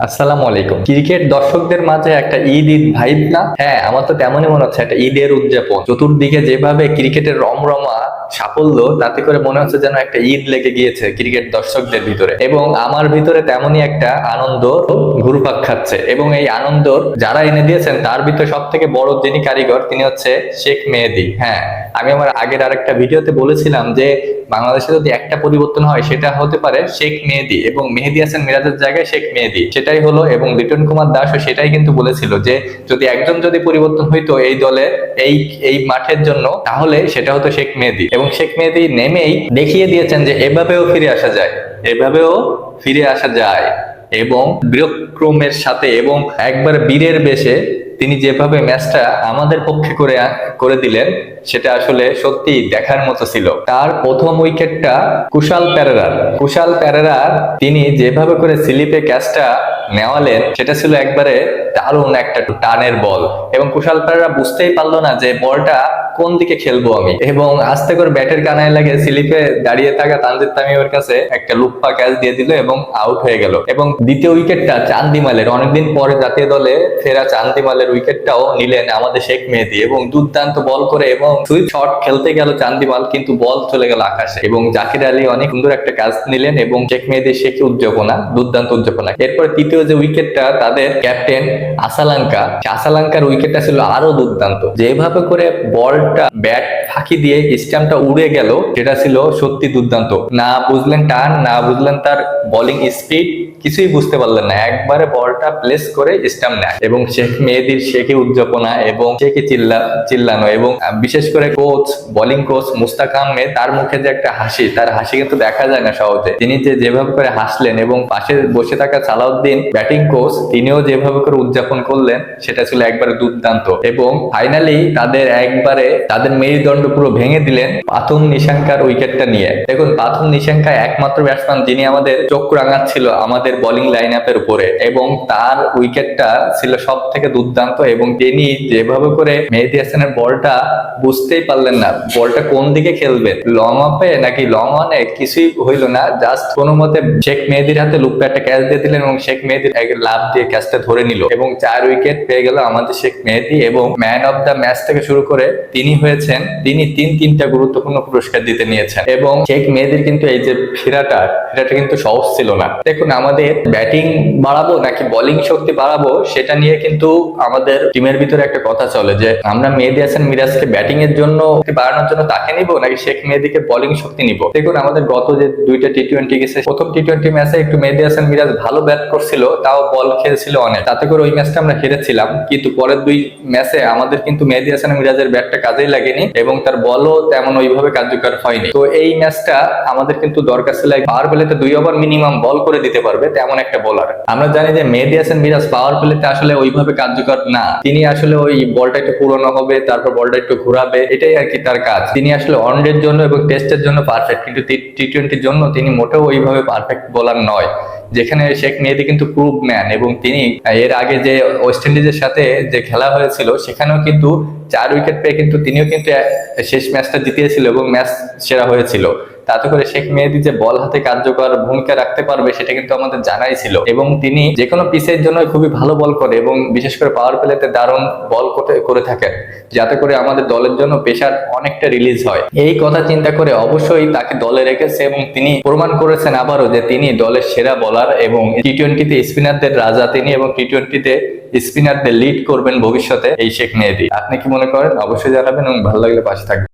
আসসালামু আলাইকুম। ক্রিকেট দর্শকদের মাঝে একটা ঈদ ঈদ ভাইব না? হ্যাঁ আমার তো তেমনই মনে হচ্ছে, একটা ঈদের উদযাপন। চতুর্দিকে যেভাবে ক্রিকেটের রমরমা সাফল্য, তাতে করে মনে হচ্ছে যেন একটা ঈদ লেগে গিয়েছে ক্রিকেট দর্শকদের ভিতরে। এবং আমার ভিতরে তেমনই একটা আনন্দ ঘুরপাক খাচ্ছে। এবং এই আনন্দ যারা এনে দিয়েছেন, তার ভিতরে সব থেকে বড় যিনি কারিগর, তিনি হচ্ছে শেখ মেহেদি। হ্যাঁ আমি আমার আগের আরেকটা ভিডিওতে বলেছিলাম যে, বাংলাদেশে যদি একটা পরিবর্তন হয়, সেটা হতে পারে শেখ মেহেদি এবং মেহেদি হাসান মিরাজের জায়গায় শেখ মেহেদি। সেটাই হলো এবং লিটন কুমার দাসও সেটাই কিন্তু বলেছিল যে, যদি একজন যদি পরিবর্তন হইতো এই দলে, এই এই মাঠের জন্য, তাহলে সেটা হতো শেখ মেহেদি। এবং শেখ মেহেদি নেমেই দেখিয়ে দিয়েছেন যে এভাবেও ফিরে আসা যায়, এভাবেও ফিরে আসা যায় এবং বিরক্রমের সাথে এবং একবার বীরের বেশে তিনি যেভাবে ম্যাচটা আমাদের পক্ষে করে করে দিলেন, সেটা আসলে সত্যি দেখার মতো ছিল। তার প্রথম উইকেটটা কুশাল প্যারেরার কুশাল প্যারেরার তিনি যেভাবে করে স্লিপে ক্যাচটা নেওয়ালেন, সেটা ছিল একবারে দারুণ একটা টানের বল। এবং কুশাল প্যারেরা বুঝতেই পারল না যে বলটা কোন দিকে খেলব আমি। এবং আস্তে করে ব্যাটের কানায় লাগে স্লিপে দাঁড়িয়ে থাকা তানজিদ তামিমের কাছে একটা লুপ্পা ক্যাচ দিয়ে দিল এবং আউট হয়ে গেল। এবং দ্বিতীয় উইকেটটা চান্দিমালের। অনেকদিন পরে জাতীয় দলে ফেরা চান্দিমালের উইকেটটাও নিলেন আমাদের শেখ মেহেদি এবং দুর্দান্ত বল করে এবং সুইপ শট খেলতে গেল চান্দিমাল কিন্তু বল চলে গেল আকাশে এবং জাকির আলী অনেক সুন্দর একটা কাজ নিলেন এবং শেখ মেহেদি শেখ উদযাপনা দুর্দান্ত উদযাপনা এরপরে তৃতীয় যে উইকেটটা তাদের ক্যাপ্টেন আসালাঙ্কা। আসালাঙ্কার উইকেটটা ছিল আরও দুর্দান্ত। যেভাবে করে বলটা ব্যাট ফাঁকি দিয়ে স্ট্যাম্পটা উড়ে গেল, সেটা ছিল সত্যি দুর্দান্ত। না বুঝলেন টান, না বুঝলেন তার বোলিং স্পিড কিছুই বুঝতে পারলেন না। একবারে বলটা প্লেস করে স্টাম্প নেয়। এবং শেখ মেহেদির শেখে উদযাপনা, এবং শেখে চিল্লা, চিল্লানো, এবং বিশেষ করে coach bowling coach Mushtaq Ahmed, তার মুখে যে একটা হাসি, তার হাসি কিন্তু দেখা যায় না সহজে। তিনি যে যেভাবে করে হাসলেন এবং পাশে বসে থাকা সালাউদ্দিন ব্যাটিং কোচ তিনিও যেভাবে করে উদযাপন করলেন, সেটা ছিল একবারে দুর্দান্ত। এবং ফাইনালি তাদের একবারে, তাদের মেরুদণ্ড পুরো ভেঙে দিলেন পাথুম নিশাঙ্কার উইকেটটা নিয়ে। দেখুন, পাথুম নিশাঙ্কা একমাত্র ব্যাটসম্যান যিনি আমাদের চোখ রাঙাচ্ছিল, আমাদের বোলিং লাইন আপের উপরে এবং তার উইকেটটা ছিল সব থেকে দুর্দান্ত এবং তিনি যেভাবে করে মেহেদি হাসানের বলটা বুঝতেই পারলেন না, বলটা কোন দিকে খেলবে লং অফে নাকি লং অনে কিছুই হইল না জাস্ট কোনো মতে শেখ মেহেদির হাতে লুপে একটা ক্যাচ দিয়ে দিলেন এবং শেখ মেহেদির লাভ দিয়ে ক্যাচটা ধরে নিল এবং চার উইকেট পেয়ে গেল আমাদের শেখ মেহেদি এবং ম্যান অফ দ্য ম্যাচ থেকে শুরু করে তিনি হয়েছেন, তিনি তিন তিনটা গুরুত্বপূর্ণ পুরস্কার দিতে নিয়েছেন এবং শেখ মেহেদির কিন্তু এই যে ফেরাটা ফেরাটা কিন্তু সহজ ছিল না। দেখুন, আমাদের ব্যাটিং বাড়াবো নাকি বোলিং শক্তি বাড়াবো, সেটা নিয়ে কিন্তু আমাদের টিমের ভিতরে একটা কথা চলে যে, আমরা মেহেদি হাসান মিরাজকে ব্যাটিং এর জন্য বাড়ানোর জন্য তাকে নিব নাকি শেখ মেহেদিকে বোলিং শক্তি নিব? দেখুন, আমাদের গত যে দুইটা টি টোয়েন্টি গেছে, প্রথম টি টোয়েন্টি ম্যাচে একটু মেহেদি হাসান মিরাজ ভালো ব্যাট করছিল, তাও বল খেলছিল অনেক। তাতে করে ওই ম্যাচটা আমরা হেরেছিলাম, কিন্তু পরের দুই ম্যাচে আমাদের কিন্তু মেহেদি হাসান মিরাজের ব্যাটটা কাজেই লাগেনি এবং তার বলও তেমন ওইভাবে কার্যকর হয়নি। তো এই ম্যাচটা আমাদের কিন্তু দরকার ছিল পাওয়ার প্লেতে দুই ওভার মিনিমাম বল করে দিতে পারবে। তেমন একটা বোলার আমরা জানি যে মেহেদি হাসান মিরাজ পাওয়ার প্লেতে আসলে ওইভাবে কার্যকর না। তিনি আসলে ওই বলটা একটু পুরনো হবে, তারপর বলটা একটু ঘুরাবে, এটাই আর কি তার কাজ। তিনি আসলে ওয়ানডের জন্য এবং টেস্টের জন্য পারফেক্ট কিন্তু টি টোয়েন্টির জন্য তিনি মোটেও ওইভাবে পারফেক্ট বোলার নয়। যেখানে শেখ মেহেদি কিন্তু প্রুভ ম্যান এবং তিনি এর আগে যে ওয়েস্ট ইন্ডিজের সাথে যে খেলা হয়েছিল, সেখানেও কিন্তু চার উইকেট পেয়ে কিন্তু তিনিও কিন্তু শেষ ম্যাচটা জিতিয়েছিল এবং ম্যাচ সেরা হয়েছিল। তাতে করে শেখ মেহেদি যে বল হাতে কার্যকর ভূমিকা রাখতে পারবে সেটা কিন্তু আমাদের জানাই ছিল। এবং তিনি যে কোনো পিসের জন্য খুবই ভালো বল করে এবং বিশেষ করে পাওয়ার প্লেতে দারুণ বল করে থাকেন। যাতে করে আমাদের দলের জন্য প্রেশার অনেকটা রিলিজ হয়। এই কথা চিন্তা করে অবশ্যই তাকে দলে রেখেছে এবং তিনি প্রমাণ করেছেন আবারও যে তিনি দলের সেরা বলার এবং টি টোয়েন্টিতে স্পিনারদের রাজা তিনি এবং টি টোয়েন্টিতে স্পিনারদের লিড করবেন ভবিষ্যতে এই শেখ মেহেদি। আপনি কি মনে করেন? অবশ্যই জানাবেন এবং ভালো লাগলে পাশে থাকবেন।